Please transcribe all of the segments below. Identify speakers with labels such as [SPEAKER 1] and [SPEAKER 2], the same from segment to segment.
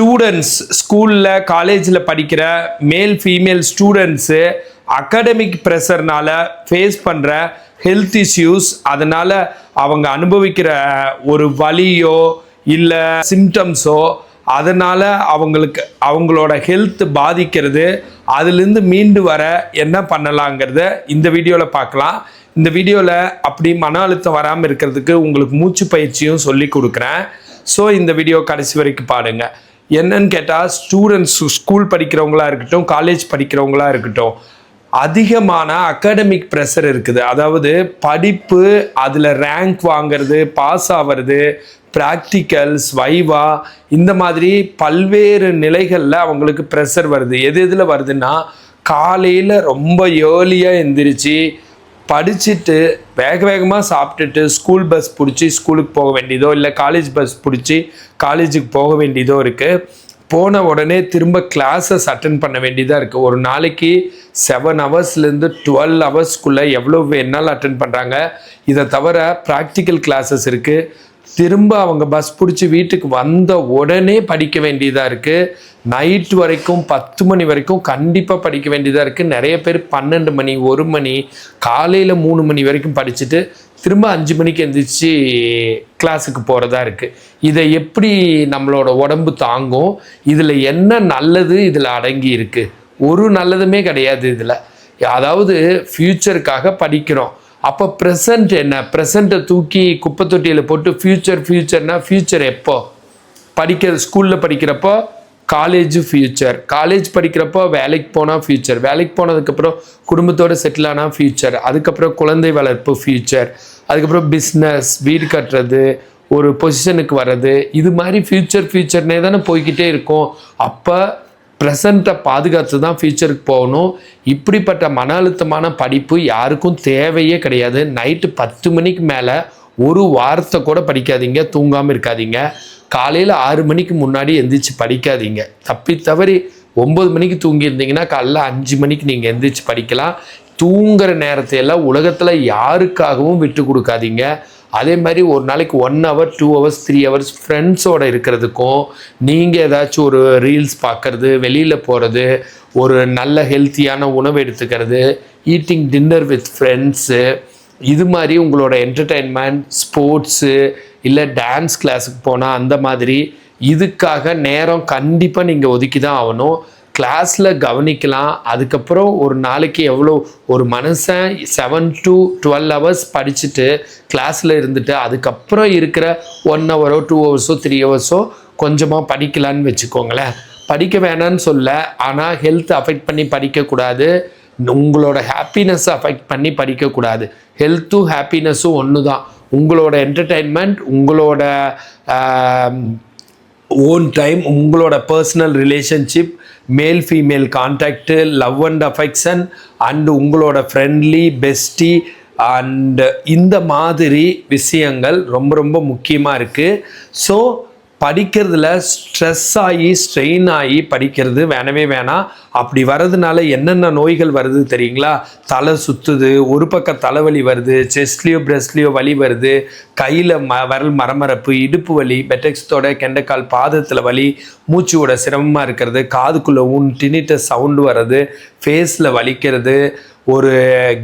[SPEAKER 1] Students ஸ்கூலில் காலேஜில் படிக்கிற மேல் ஃபீமேல் ஸ்டூடெண்ட்ஸு அகாடமிக் ப்ரெஷர்னால் ஃபேஸ் பண்ணுற ஹெல்த் இஷ்யூஸ் அதனால் அவங்க அனுபவிக்கிற ஒரு வலியோ இல்லை சிம்டம்ஸோ அதனால் அவங்களுக்கு அவங்களோட ஹெல்த் பாதிக்கிறது அதுலேருந்து மீண்டு வர என்ன பண்ணலாங்கிறத இந்த வீடியோவில் பார்க்கலாம் இந்த வீடியோவில் அப்படி மன அழுத்தம் வராமல் இருக்கிறதுக்கு உங்களுக்கு மூச்சு பயிற்சியும் சொல்லி கொடுக்குறேன். ஸோ இந்த வீடியோ கடைசி வரைக்கும் பாருங்கள் என்னன்னு கேட்டால் ஸ்டூடெண்ட்ஸ் ஸ்கூல் படிக்கிறவங்களா இருக்கட்டும் காலேஜ் படிக்கிறவங்களா இருக்கட்டும் அதிகமான அகாடமிக் ப்ரெஷர் இருக்குது. அதாவது படிப்பு அதில் ரேங்க் வாங்குறது பாஸ் ஆகிறது ப்ராக்டிக்கல்ஸ் வைவா இந்த மாதிரி பல்வேறு நிலைகளில் அவங்களுக்கு ப்ரெஷர் வருது. எது எதில் வருதுன்னா காலையில் ரொம்ப ஏர்லியாக எந்திரிச்சு படிச்சுட்டு வேக வேகமாக சாப்பிட்டுட்டு ஸ்கூல் பஸ் பிடிச்சி ஸ்கூலுக்கு போக வேண்டியதோ இல்லை காலேஜ் பஸ் பிடிச்சி காலேஜுக்கு போக வேண்டியதோ இருக்குது போன உடனே திரும்ப கிளாஸஸ் அட்டன் பண்ண வேண்டியதாக இருக்குது ஒரு நாளைக்கு செவன் ஹவர்ஸ்லேருந்து டுவெல் ஹவர்ஸ்க்குள்ளே எவ்வளோ வேணாலும் அட்டன் பண்ணுறாங்க இதை தவிர ப்ராக்டிக்கல் கிளாஸஸ் இருக்குது திரும்ப அவங்க பஸ் பிடிச்சி வீட்டுக்கு வந்த உடனே படிக்க வேண்டியதாக இருக்குது நைட் வரைக்கும் பத்து மணி வரைக்கும் கண்டிப்பாக படிக்க வேண்டியதாக இருக்குது நிறைய பேர் பன்னெண்டு மணி ஒரு மணி காலையில் மூணு மணி வரைக்கும் படிச்சுட்டு திரும்ப அஞ்சு மணிக்கு எந்திரிச்சு கிளாஸுக்கு போகிறதா இருக்குது இதை எப்படி நம்மளோட உடம்பு தாங்கும்? இதில் என்ன நல்லது இதில் அடங்கி இருக்குது ஒரு நல்லதுமே கிடையாது இதில். அதாவது ஃப்யூச்சருக்காக படிக்கிறோம். அப்போ ப்ரெசண்ட் என்ன? ப்ரெசண்ட்டை தூக்கி குப்பை தொட்டியில் போட்டு ஃப்யூச்சர் ஃப்யூச்சர்னா ஃப்யூச்சர் எப்போ? படிக்கிற ஸ்கூலில் படிக்கிறப்போ காலேஜ் ஃப்யூச்சர் காலேஜ் படிக்கிறப்போ வேலைக்கு போனால் ஃப்யூச்சர் வேலைக்கு போனதுக்கப்புறம் குடும்பத்தோடு செட்டில் ஆனால் ஃப்யூச்சர் அதுக்கப்புறம் குழந்தை வளர்ப்பு ஃப்யூச்சர் அதுக்கப்புறம் பிஸ்னஸ் வீடு கட்டுறது ஒரு பொசிஷனுக்கு வர்றது இது மாதிரி ஃப்யூச்சர் ஃப்யூச்சர்னே தானே போய்கிட்டே இருக்கும். அப்போ ப்ரெசண்ட்டை பாதுகாத்து தான் ஃப்யூச்சருக்கு போகணும். இப்படிப்பட்ட மன அழுத்தமான படிப்பு யாருக்கும் தேவையே கிடையாது. நைட்டு பத்து மணிக்கு மேலே ஒரு வாரத்தை கூட படிக்காதீங்க தூங்காமல் இருக்காதீங்க. காலையில் ஆறு மணிக்கு முன்னாடி எந்திரிச்சு படிக்காதீங்க. தப்பி தவறி ஒம்பது மணிக்கு தூங்கியிருந்தீங்கன்னா காலைல அஞ்சு மணிக்கு நீங்கள் எந்திரிச்சு படிக்கலாம். தூங்குற நேரத்தை எல்லாம் உலகத்தில் யாருக்காகவும் விட்டு கொடுக்காதீங்க. அதே மாதிரி ஒரு நாளைக்கு one hour two hours three hours ஃப்ரெண்ட்ஸோட இருக்கிறதுக்கும் நீங்கள் ஏதாச்சும் ஒரு ரீல்ஸ் பார்க்குறது வெளியில் போகிறது ஒரு நல்ல ஹெல்த்தியான உணவு எடுத்துக்கிறது ஈட்டிங் டின்னர் வித் ஃப்ரெண்ட்ஸு இது மாதிரி உங்களோட என்டர்டெயின்மெண்ட் ஸ்போர்ட்ஸு இல்லை டான்ஸ் கிளாஸுக்கு போனால் அந்த மாதிரி இதுக்காக நேரம் கண்டிப்பாக நீங்கள் ஒதுக்கி தான் ஆகணும். கிளாஸில் கவனிக்கலாம். அதுக்கப்புறம் ஒரு நாளைக்கு எவ்வளோ ஒரு மனுஷன் செவன் டு டுவெல் ஹவர்ஸ் படிச்சுட்டு கிளாஸில் இருந்துட்டு அதுக்கப்புறம் இருக்கிற ஒன் ஹவரோ டூ ஹவர்ஸோ த்ரீ ஹவர்ஸோ கொஞ்சமாக படிக்கலான்னு வச்சுக்கோங்களேன். படிக்க வேணான்னு சொல்ல ஆனால் ஹெல்த் அஃபெக்ட் பண்ணி படிக்கக்கூடாது. உங்களோட ஹாப்பினஸ்ஸை அஃபெக்ட் பண்ணி படிக்கக்கூடாது. ஹெல்த்தும் ஹாப்பினஸ்ஸும் ஒன்று தான் உங்களோட என்டர்டெயின்மெண்ட் உங்களோட ஓன் டைம் உங்களோட personal relationship male female contact love and affection and உங்களோட ஃப்ரெண்ட்லி பெஸ்டி அண்டு இந்த மாதிரி விஷயங்கள் ரொம்ப ரொம்ப முக்கியமாக இருக்குது ஸோ படிக்கிறதுல ஸ்ட்ரெஸ் ஆகி ஸ்ட்ரெயின் ஆகி படிக்கிறது வேணவே வேணாம். அப்படி வர்றதுனால என்னென்ன நோய்கள் வருது தெரியுங்களா? தலை சுற்றுது ஒரு பக்கம் தலைவலி வருது செஸ்ட்லேயோ பிரெஸ்ட்லேயோ வலி வருது கையில் ம வரல் மரமரப்பு இடுப்பு வலி பெட்டெக்ஸ்தோட கெண்டைக்கால் பாதத்தில் வலி மூச்சோட சிரமமாக இருக்கிறது காதுக்குள்ளே ஊன் டினிட்ட சவுண்டு வர்றது ஃபேஸில் வலிக்கிறது ஒரு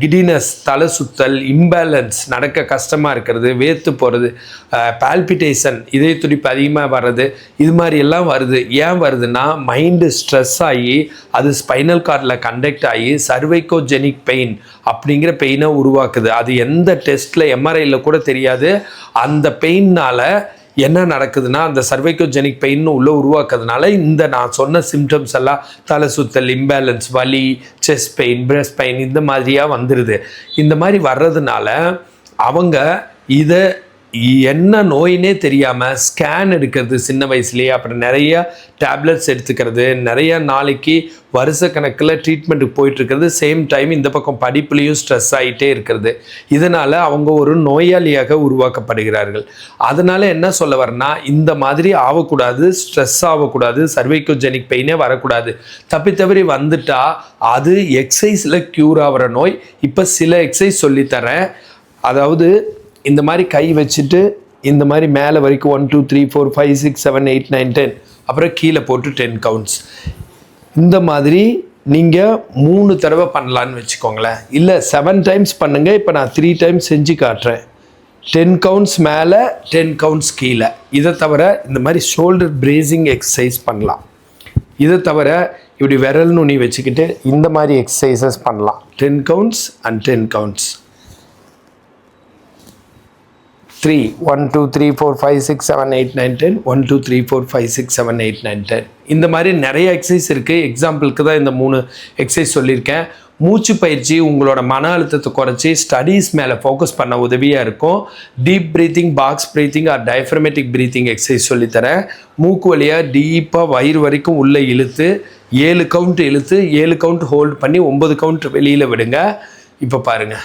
[SPEAKER 1] கிடினஸ் தலை சுத்தல் இம்பேலன்ஸ் நடக்க கஷ்டமாக இருக்கிறது வேர்த்து போகிறது பால்பிட்டேஷன் இதய துடிப்பு அதிகமாக வர்றது இது மாதிரி எல்லாம் வருது. ஏன் வருதுன்னா மைண்டு ஸ்ட்ரெஸ் ஆகி அது ஸ்பைனல் கார்டில் கண்டக்ட் ஆகி சர்வைக்கோஜெனிக் பெயின் அப்படிங்கிற பெயினை உருவாக்குது. அது எந்த டெஸ்ட்டில் எம்ஆர்ஐயில் கூட தெரியாது. அந்த பெயின்னால் என்ன நடக்குதுன்னா அந்த சர்வைக்கோஜெனிக் பெயின் உள்ளே உருவாக்குறதுனால இந்த நான் சொன்ன சிம்டம்ஸ் எல்லாம் தலை சுத்தல் இம்பேலன்ஸ் வலி செஸ்ட் பெயின் பிரஸ்ட் பெயின் இந்த மாதிரியாக வந்துடுது இந்த மாதிரி வர்றதுனால அவங்க இதை என்ன நோயினே தெரியாமல் ஸ்கேன் எடுக்கிறது சின்ன வயசுலேயே அப்புறம் நிறைய டேப்லெட்ஸ் எடுத்துக்கிறது நிறைய நாளைக்கு வருஷ கணக்கில் ட்ரீட்மெண்ட்டுக்கு போயிட்டுருக்கிறது சேம் டைம் இந்த பக்கம் படிப்புலேயும் ஸ்ட்ரெஸ் ஆகிட்டே இருக்கிறது. இதனால் அவங்க ஒரு நோயாளியாக உருவாக்கப்படுகிறார்கள். அதனால் என்ன சொல்ல வரனா இந்த மாதிரி ஆகக்கூடாது ஸ்ட்ரெஸ் ஆகக்கூடாது சர்வைக்கோஜெனிக் பெயினே வரக்கூடாது. தப்பி தவறி வந்துட்டால் அது எக்ஸசைஸில் க்யூர் ஆகிற நோய். இப்போ சில எக்ஸசைஸ் சொல்லித்தரேன். அதாவது இந்த மாதிரி கை வச்சுட்டு இந்த மாதிரி மேலே வரைக்கும் one two three four five six seven eight nine ten அப்புறம் கீழே போட்டு டென் கவுண்ட்ஸ் இந்த மாதிரி நீங்கள் மூணு தடவை பண்ணலான்னு வச்சுக்கோங்களேன். இல்லை செவன் டைம்ஸ் பண்ணுங்கள் இப்போ நான் த்ரீ டைம்ஸ் செஞ்சு காட்டுறேன். டென் கவுண்ட்ஸ் மேலே டென் கவுண்ட்ஸ் கீழே. இதை தவிர இந்த மாதிரி ஷோல்டர் பிரேசிங் எக்ஸசைஸ் பண்ணலாம். இதை தவிர இப்படி விரல் நுனி வச்சுக்கிட்டு இந்த மாதிரி எக்ஸசைசஸ் பண்ணலாம். Ten counts and ten counts three one two three four five six seven eight nine ten one two three four five six seven eight nine ten இந்த மாதிரி நிறைய எக்ஸசைஸ் இருக்குது எக்ஸாம்பிளுக்கு தான் இந்த மூணு எக்ஸசைஸ் சொல்லியிருக்கேன். மூச்சு பயிற்சி உங்களோட மன அழுத்தத்தை குறைச்சி ஸ்டடீஸ் மேலே ஃபோக்கஸ் பண்ண உதவியாக இருக்கும். Deep breathing box breathing or diaphragmatic breathing exercise சொல்லித்தரேன். மூக்கு வழியாக டீப்பாக வயிறு வரைக்கும் உள்ளே இழுத்து ஏழு கவுண்ட் இழுத்து ஏழு கவுண்ட் ஹோல்ட் பண்ணி ஒம்பது கவுண்ட் வெளியில் விடுங்க. இப்போ பாருங்கள்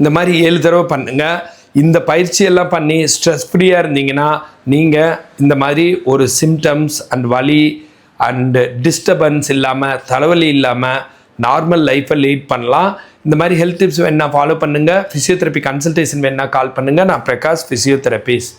[SPEAKER 1] இந்த மாதிரி ஏழு தடவை பண்ணுங்க. இந்த பயிற்சியெல்லாம் பண்ணி ஸ்ட்ரெஸ் ஃப்ரீயாக இருந்தீங்கன்னா நீங்கள் இந்த மாதிரி ஒரு சிம்டம்ஸ் அண்ட் வலி அண்டு டிஸ்டர்பன்ஸ் இல்லாமல் தலைவலி இல்லாமல் நார்மல் லைஃப்பை லீட் பண்ணலாம். இந்த மாதிரி ஹெல்த் டிப்ஸ் வேணால் ஃபாலோ பண்ணுங்கள் ஃபிசியோதெரப்பி கன்சல்டேஷன் வேணால் கால் பண்ணுங்கள் நான் பிரகாஷ் ஃபிசியோதெரபிஸ்ட்